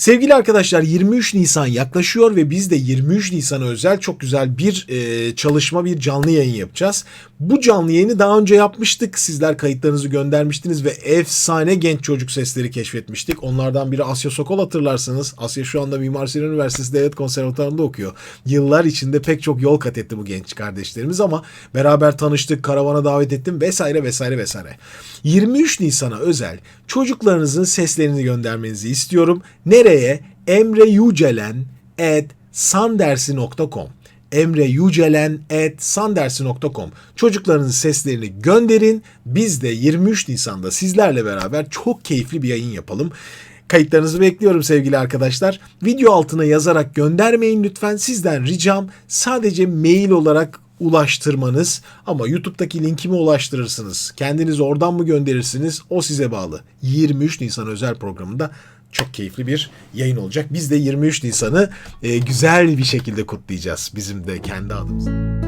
Sevgili arkadaşlar 23 Nisan yaklaşıyor ve biz de 23 Nisan'a özel çok güzel bir e, çalışma, bir canlı yayın yapacağız. Bu canlı yayını daha önce yapmıştık. Sizler kayıtlarınızı göndermiştiniz ve efsane genç çocuk sesleri keşfetmiştik. Onlardan biri Asya Sokol hatırlarsınız. Asya şu anda Mimar Sinan Üniversitesi Devlet Konservatuarı'nda okuyor. Yıllar içinde pek çok yol kat etti bu genç kardeşlerimiz ama beraber tanıştık, karavana davet ettim vesaire vesaire vesaire. 23 Nisan'a özel çocuklarınızın seslerini göndermenizi istiyorum. Nereye? Emre Yücelen at sandersi.com emreyucelen.sandersi.com Çocuklarınızın seslerini gönderin. Biz de 23 Nisan'da sizlerle beraber çok keyifli bir yayın yapalım. Kayıtlarınızı bekliyorum sevgili arkadaşlar. Video altına yazarak göndermeyin lütfen. Sizden ricam sadece mail olarak ulaştırmanız ama YouTube'daki linkimi ulaştırırsınız. Kendiniz oradan mı gönderirsiniz? O size bağlı. 23 Nisan özel programında çok keyifli bir yayın olacak. Biz de 23 Nisan'ı e, güzel bir şekilde kutlayacağız bizim de kendi adımıza.